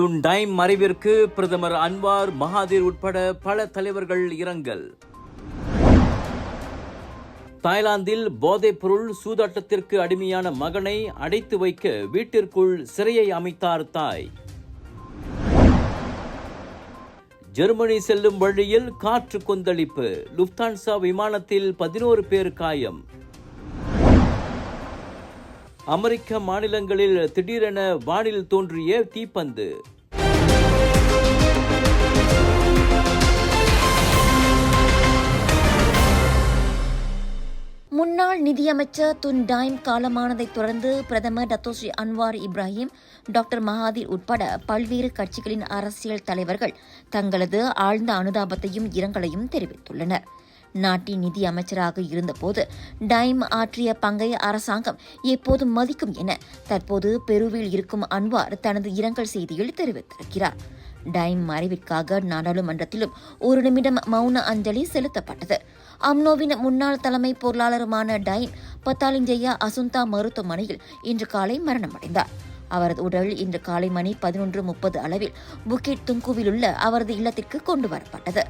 துண்டைம் மறைவிற்கு பிரதமர் Anwar Mahathir உட்பட பல தலைவர்கள் இரங்கல். தாய்லாந்தில் போதைப்பொருள் சூதாட்டத்திற்கு அடிமையான மகனை அடைத்து வைக்க வீட்டிற்குள் சிறையை அமைத்தார் தாய். ஜெர்மனி செல்லும் வழியில் காற்று கொந்தளிப்பு. லுப்தான்சா விமானத்தில் பதினோரு பேர் காயம். அமெரிக்க மாநிலங்களில் திடீரென வானில் தோன்றிய தீப்பந்து. முன்னாள் நிதியமைச்சர் துன் டைம் காலமானதைத் தொடர்ந்து பிரதமர் Datuk Seri Anwar Ibrahim doctor Mahathir உட்பட பல்வேறு கட்சிகளின் அரசியல் தலைவர்கள் தங்களது ஆழ்ந்த அனுதாபத்தையும் இரங்கலையும் தெரிவித்துள்ளனர். நாட்டின் நிதி அமைச்சராக இருந்தபோது டைம் ஆற்றிய பங்கை அரசாங்கம் எப்போது மதிக்கும் என தற்போது பெருவில் இருக்கும் அன்வார் தனது இரங்கல் செய்தியில் தெரிவித்திருக்கிறார். டைம் மறைவிற்காக நாடாளுமன்றத்திலும் ஒரு நிமிடம் மௌன அஞ்சலி செலுத்தப்பட்டது. அம்னோவின் முன்னாள் தலைமை பொருளாளருமான டைம் பத்தாலிஞ்சையா அசுந்தா மருத்துவமனையில் இன்று காலை மரணமடைந்தார். அவரது உடல் இன்று காலை மணி பதினொன்று முப்பது அளவில் புக்கெட் துங்குவிலுள்ள அவரது இல்லத்திற்கு கொண்டு வரப்பட்டது.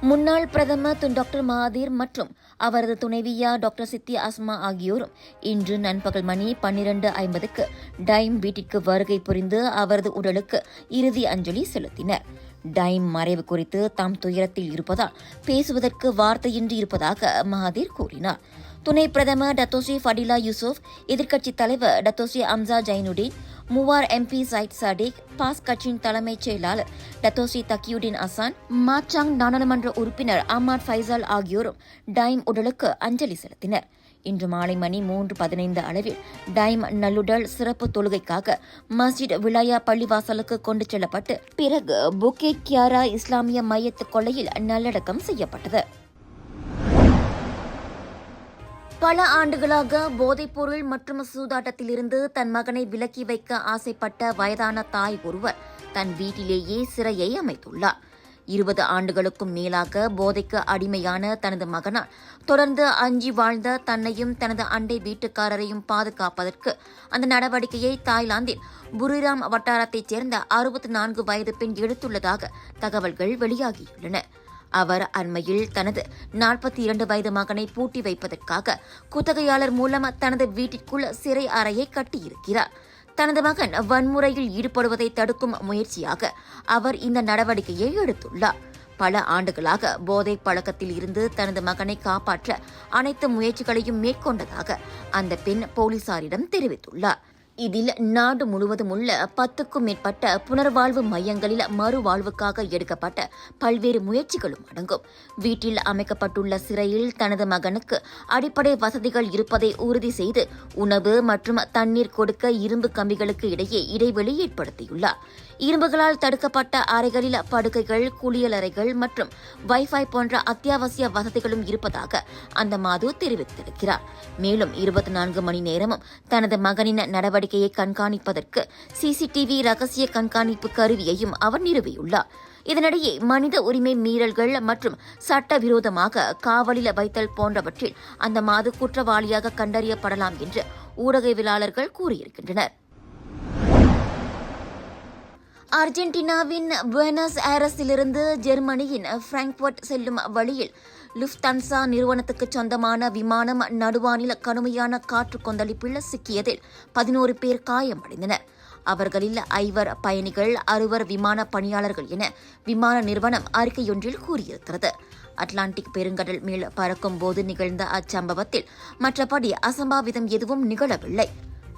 முன்னாள் பிரதமர் துன் டாக்டர் மகாதீர் மற்றும் அவரது துணைவியா டாக்டர் சித்தி அஸ்மா ஆகியோரும் இன்று நண்பகல் மணி பன்னிரண்டு ஐம்பதுக்கு டைம் வீட்டிற்கு வருகை புரிந்து அவரது உடலுக்கு இறுதி அஞ்சலி செலுத்தினர். டைம் மறைவு குறித்து தாம் துயரத்தில் இருப்பதால் பேசுவதற்கு வார்த்தையின்றி இருப்பதாக மகாதீர் கூறினார். துணை பிரதமர் டத்தோசி ஃபடிலா யூசுப் எதிர்க்கட்சித் தலைவர் Datuk Seri Hamzah Zainudin Muar MP Syed Saddiq PAS கட்சியின் தலைமைச் செயலாளர் டத்தோசி தக்கியுடின் அசான் மாச்சாங் நாடாளுமன்ற உறுப்பினர் அஹ்மத் ஃபைசால் ஆகியோரும் டைம் உடலுக்கு அஞ்சலி செலுத்தினர். இன்று மாலை மணி மூன்று பதினைந்து அளவில் டைம் நல்லுடல் சிறப்பு தொழுகைக்காக மஸ்ஜித் விளையா பள்ளிவாசலுக்கு கொண்டு செல்லப்பட்டு பிறகு புக்கே கியாரா இஸ்லாமிய மையத்து கொள்ளையில் நல்லடக்கம் செய்யப்பட்டது. பல ஆண்டுகளாக போதைப்பொருள் மற்றும் சூதாட்டத்திலிருந்து தன் மகனை விலக்கி வைக்க ஆசைப்பட்ட வயதான தாய் ஒருவர் தன் வீட்டிலேயே சிறையை அமைத்துள்ளார். இருபது ஆண்டுகளுக்கும் மேலாக போதைக்கு அடிமையான தனது மகனால் தொடர்ந்து அஞ்சி வாழ்ந்த தன்னையும் தனது அண்டை வீட்டுக்காரரையும் பாதுகாப்பதற்கு அந்த நடவடிக்கையை தாய்லாந்தின் புரிராம் வட்டாரத்தைச் சேர்ந்த அறுபத்தி நான்கு வயது பெண் எடுத்துள்ளதாக தகவல்கள் வெளியாகியுள்ளன. அவர் அண்மையில் தனது நாற்பத்தி இரண்டு வயது மகனை பூட்டி வைப்பதற்காக குத்தகையாளர் மூலம் தனது வீட்டிற்குள் சிறை அறையை கட்டியிருக்கிறார். தனது மகன் வன்முறையில் ஈடுபடுவதை தடுக்கும் முயற்சியாக அவர் இந்த நடவடிக்கையை எடுத்துள்ளார். பல ஆண்டுகளாக போதை பழக்கத்தில் இருந்து தனது மகனை காப்பாற்ற அனைத்து முயற்சிகளையும் மேற்கொண்டதாக அந்த பெண் போலீசாரிடம் தெரிவித்துள்ளார். இதில் நாடு முழுவதும் உள்ள பத்துக்கும் மேற்பட்ட புனர்வாழ்வு மையங்களில் மறுவாழ்வுக்காக எடுக்கப்பட்ட பல்வேறு முயற்சிகளும் அடங்கும். வீட்டில் அமைக்கப்பட்டுள்ள சிறையில் தனது மகனுக்கு அடிப்படை வசதிகள் இருப்பதை உறுதி செய்து உணவு மற்றும் தண்ணீர் கொடுக்க இரும்பு கம்பிகளுக்கு இடையே இடைவெளி ஏற்படுத்தியுள்ளார். இரும்புகளால் தடுக்கப்பட்ட அறைகளில் படுக்கைகள் குளியலறைகள் மற்றும் வைஃபை போன்ற அத்தியாவசிய வசதிகளும் இருப்பதாக அந்த மாது தெரிவித்திருக்கிறார். மேலும் இருபத்தி நான்கு மணி நேரமும் தனது மகனின் நடவடிக்கையை கண்காணிப்பதற்கு சிசிடிவி ரகசிய கண்காணிப்பு கருவியையும் அவர் நிறுவியுள்ளார். இதனிடையே மனித உரிமை மீறல்கள் மற்றும் சட்டவிரோதமாக காவலில் வைத்தல் போன்றவற்றில் அந்த மாது குற்றவாளியாக கண்டறியப்படலாம் என்று ஊடகவியலாளர்கள் கூறியிருக்கின்றனர். அர்ஜென்டினாவின் புவனஸ் ஏரஸிலிருந்து ஜெர்மனியின் பிராங்க்பர்ட் செல்லும் வழியில் லுஃப்தன்சா நிறுவனத்துக்கு சொந்தமான விமானம் நடுவானில் கடுமையான காற்று கொந்தளிப்பில் சிக்கியதில் பதினோரு பேர் காயமடைந்தனர். அவர்களில் ஐவர் பயணிகள் அறுவர் விமான பணியாளர்கள் என விமான நிறுவனம் அறிக்கையொன்றில் கூறியிருக்கிறது. அட்லாண்டிக் பெருங்கடல் மேல் பறக்கும் போது நிகழ்ந்த அச்சம்பவத்தில் மற்றபடி அசம்பாவிதம் எதுவும் நிகழவில்லை.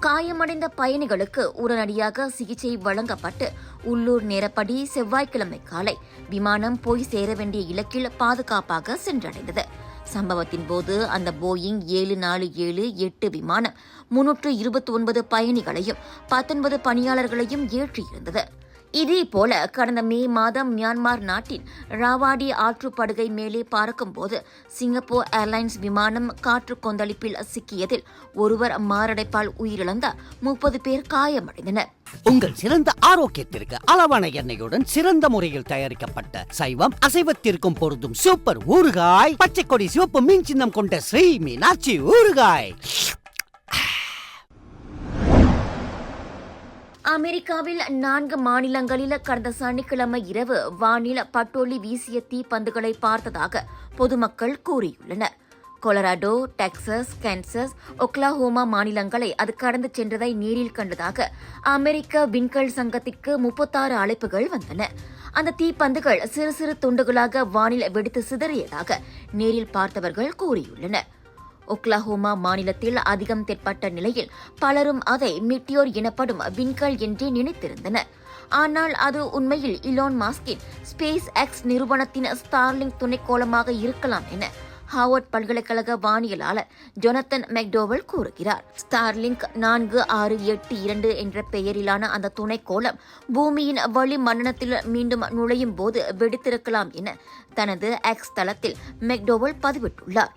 காயமடைந்த பயணிகளுக்கு உடனடியாக சிகிச்சை வழங்கப்பட்டு உள்ளூர் நேரப்படி செவ்வாய்க்கிழமை காலை விமானம் போய் சேர வேண்டிய இலக்கில் பாதுகாப்பாக சென்றடைந்தது. சம்பவத்தின் போது அந்த போயிங் ஏழு நாலு ஏழு எட்டு விமானம் முன்னூற்று இருபத்தி ஒன்பது பயணிகளையும் பத்தொன்பது பணியாளர்களையும் ஏற்றியிருந்தது. இதேபோல கடந்த மே மாதம் மியான்மர் நாட்டின் ராவாடி ஆற்றுப்படுகை மேலே பார்க்கும்போது சிங்கப்பூர் ஏர்லைன்ஸ் விமானம் காற்று கொந்தளிப்பில் சிக்கியதில் ஒருவர் மாரடைப்பால் உயிரிழந்தார் முப்பது பேர் காயமடைந்தனர். உங்கள் சிறந்த ஆரோக்கியத்திற்கு அளவான எண்ணெயுடன் சிறந்த முறையில் தயாரிக்கப்பட்ட சைவம் அசைவத்திற்கும் பொருந்தும் சூப்பர் ஊறுகாய் பச்சை கொடி சிவப்பு மீன் சின்னம் கொண்ட ஸ்ரீ மீனாட்சி ஊறுகாய். அமெரிக்காவில் நான்கு மாநிலங்களில் கடந்த சனிக்கிழமை இரவு வானில் பட்டோலி வீசிய தீப்பந்துகளை பார்த்ததாக பொதுமக்கள் கூறியுள்ளனர். கொலராடோ டெக்சஸ் கென்சஸ் ஒக்லாஹோமா மாநிலங்களை அது கடந்து சென்றதை நேரில் கண்டதாக அமெரிக்க விண்கல் சங்கத்திற்கு முப்பத்தாறு அழைப்புகள் வந்தன. அந்த தீப்பந்துகள் சிறு சிறு துண்டுகளாக வானில் வெடித்து சிதறியதாக நேரில் பார்த்தவர்கள் கூறியுள்ளனர். ஒக்லஹோமா மாநிலத்தில் அதிகம் தென்பட்ட நிலையில் பலரும் அதை மிட்டியோர் எனப்படும் விண்கல் என்றே நினைத்திருந்தனர். ஆனால் அது உண்மையில் இலோன் மாஸ்கின் ஸ்பேஸ் எக்ஸ் நிறுவனத்தின் ஸ்டார்லிங் துணைக்கோளமாக இருக்கலாம் என ஹாவர்ட் பல்கலைக்கழக வானியலாளர் ஜொனத்தன் மெக்டோவல் கூறுகிறார். ஸ்டார்லிங்க் நான்கு ஆறு எட்டு இரண்டு என்ற பெயரிலான அந்த துணைக்கோளம் பூமியின் வழி மன்னனத்தில் மீண்டும் நுழையும் போது வெடித்திருக்கலாம் என தனது எக்ஸ் தளத்தில் மெக்டோவல் பதிவிட்டுள்ளார்.